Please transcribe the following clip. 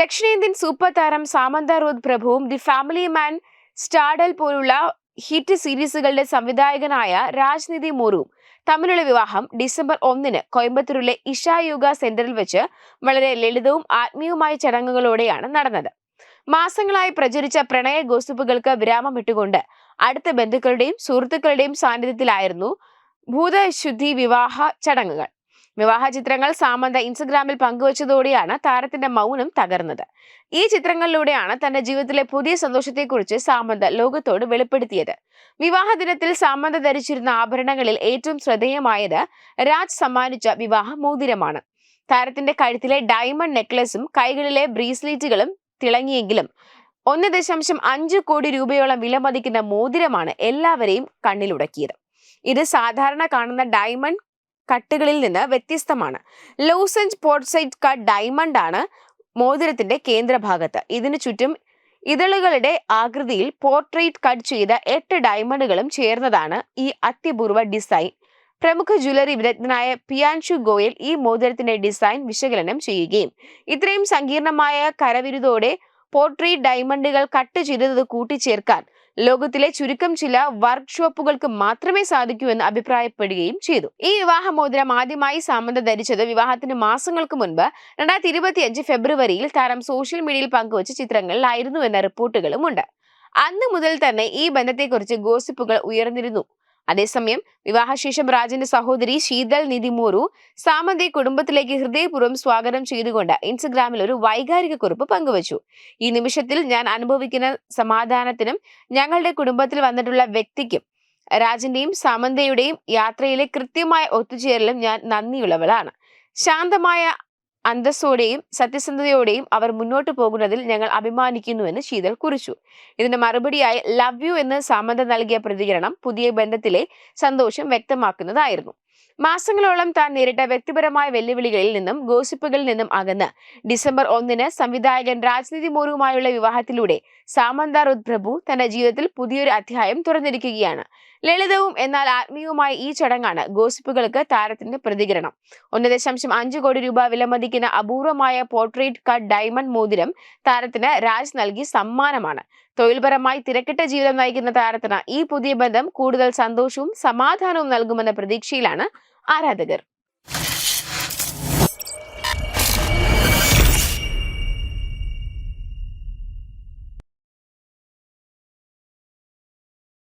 ദക്ഷിണേന്ത്യൻ സൂപ്പർ താരം സാമന്ത റോദ് പ്രഭുവും ദി ഫാമിലി മാൻ സ്റ്റാഡൽ പോലുള്ള ഹിറ്റ് സീരീസുകളുടെ സംവിധായകനായ രാജ്നിധി മോറുവും തമ്മിലുള്ള വിവാഹം ഡിസംബർ ഒന്നിന് കോയമ്പത്തൂരിലെ ഇഷ യോഗ സെന്ററിൽ വെച്ച് വളരെ ലളിതവും ആത്മീയവുമായ ചടങ്ങുകളോടെയാണ് നടന്നത്. മാസങ്ങളായി പ്രചരിച്ച പ്രണയ ഗോസിപ്പുകൾക്ക് വിരാമം ഇട്ടുകൊണ്ട് അടുത്ത ബന്ധുക്കളുടെയും സുഹൃത്തുക്കളുടെയും സാന്നിധ്യത്തിലായിരുന്നു ഭൂതശുദ്ധി വിവാഹ ചടങ്ങുകൾ. വിവാഹ ചിത്രങ്ങൾ സാമന്ത ഇൻസ്റ്റഗ്രാമിൽ പങ്കുവച്ചതോടെയാണ് താരത്തിന്റെ മൗനം തകർന്നത്. ഈ ചിത്രങ്ങളിലൂടെയാണ് തന്റെ ജീവിതത്തിലെ പുതിയ സന്തോഷത്തെക്കുറിച്ച് സാമന്ത ലോകത്തോട് വെളിപ്പെടുത്തിയത്. വിവാഹ ദിനത്തിൽ സാമന്ത ധരിച്ചിരുന്ന ആഭരണങ്ങളിൽ ഏറ്റവും ശ്രദ്ധേയമായത് രാജ് സമ്മാനിച്ച വിവാഹ മോതിരമാണ്. താരത്തിന്റെ കഴുത്തിലെ ഡയമണ്ട് നെക്ലസും കൈകളിലെ ബ്രീസ്ലെറ്റുകളും തിളങ്ങിയെങ്കിലും ഒന്ന് ദശാംശം അഞ്ച് കോടി രൂപയോളം വില മതിക്കുന്ന മോതിരമാണ് എല്ലാവരെയും കണ്ണിലുടക്കിയത്. ഇത് സാധാരണ കാണുന്ന ഡയമണ്ട് കട്ടുകളിൽ നിന്ന് വ്യത്യസ്തമാണ്. ലോസഞ്ച് പോർട്സൈറ്റ് കട്ട് ഡയമണ്ട് ആണ് മോതിരത്തിന്റെ കേന്ദ്രഭാഗത്ത്. ഇതിനു ചുറ്റും ഇതളുകളുടെ ആകൃതിയിൽ പോർട്രേറ്റ് കട്ട് ചെയ്ത എട്ട് ഡയമണ്ടുകളും ചേർന്നതാണ് ഈ അത്യപൂർവ ഡിസൈൻ. പ്രമുഖ ജ്വല്ലറി വിദഗ്ധനായ പിയാൻഷു ഗോയൽ ഈ മോതിരത്തിന്റെ ഡിസൈൻ വിശകലനം ചെയ്യുകയും ഇത്രയും സങ്കീർണമായ കരവിരുതോടെ പോർട്രേറ്റ് ഡയമണ്ടുകൾ കട്ട് ചെയ്തത് കൂട്ടിച്ചേർക്കാൻ ലോകത്തിലെ ചുരുക്കം ചില വർക്ക്ഷോപ്പുകൾക്ക് മാത്രമേ സാധിക്കൂ എന്ന് അഭിപ്രായപ്പെടുകയും ചെയ്തു. ഈ വിവാഹ മോതിരം ആദ്യമായി സാമന്ത ധരിച്ചത് വിവാഹത്തിന് മാസങ്ങൾക്ക് മുൻപ് രണ്ടായിരത്തി ഇരുപത്തിയഞ്ച് ഫെബ്രുവരിയിൽ താരം സോഷ്യൽ മീഡിയയിൽ പങ്കുവച്ച ചിത്രങ്ങളിലായിരുന്നു എന്ന റിപ്പോർട്ടുകളുമുണ്ട്. അന്ന് മുതൽ തന്നെ ഈ ബന്ധത്തെക്കുറിച്ച് ഗോസിപ്പുകൾ ഉയർന്നിരുന്നു. അതേസമയം വിവാഹശേഷം രാജന്റെ സഹോദരി ശീതൽ നിതിമോറു സാമന്തി കുടുംബത്തിലേക്ക് ഹൃദയപൂർവം സ്വാഗതം ചെയ്തുകൊണ്ട് ഇൻസ്റ്റഗ്രാമിൽ ഒരു വൈകാരിക കുറിപ്പ് പങ്കുവച്ചു. ഈ നിമിഷത്തിൽ ഞാൻ അനുഭവിക്കുന്ന സമാധാനത്തിനും ഞങ്ങളുടെ കുടുംബത്തിൽ വന്നിട്ടുള്ള വ്യക്തിക്കും രാജന്റെയും സാമന്തയുടെയും യാത്രയിലെ കൃത്യമായ ഒത്തുചേരലും ഞാൻ നന്ദിയുള്ളവളാണ്. ശാന്തമായ അന്തസ്സോടെയും സത്യസന്ധതയോടെയും അവർ മുന്നോട്ട് പോകുന്നതിൽ ഞങ്ങൾ അഭിമാനിക്കുന്നുവെന്ന് ശീതൽ കുറിച്ചു. ഇതിന്റെ മറുപടിയായി ലവ് യു എന്ന് സാമന്ത നൽകിയ പ്രതികരണം പുതിയ ബന്ധത്തിലെ സന്തോഷം വ്യക്തമാക്കുന്നതായിരുന്നു. മാസങ്ങളോളം താൻ നേരിട്ട വ്യക്തിപരമായ വെല്ലുവിളികളിൽ നിന്നും ഗോസിപ്പുകളിൽ നിന്നും അകന്ന് ഡിസംബർ ഒന്നിന് സംവിധായകൻ രാജ്നിതി മോറുമായുള്ള വിവാഹത്തിലൂടെ സാമന്ത റുദ് പ്രഭു തന്റെ ജീവിതത്തിൽ പുതിയൊരു അധ്യായം തുറന്നിരിക്കുകയാണ്. ലളിതവും എന്നാൽ ആത്മീയവുമായ ഈ ചടങ്ങാണ് ഗോസിപ്പുകൾക്ക് താരത്തിന്റെ പ്രതികരണം. ഒന്ന് ദശാംശം അഞ്ച് കോടി രൂപ വിലമതിക്കുന്ന അപൂർവമായ പോർട്രേറ്റ് കട്ട് ഡയമണ്ട് മോതിരം താരത്തിന് രാജ് നൽകി സമ്മാനമാണ്. തൊഴിൽപരമായി തിരക്കിട്ട ജീവിതം നയിക്കുന്ന താരത്തിന് ഈ പുതിയ ബന്ധം കൂടുതൽ സന്തോഷവും സമാധാനവും നൽകുമെന്ന പ്രതീക്ഷയിലാണ് ആരാധകർ.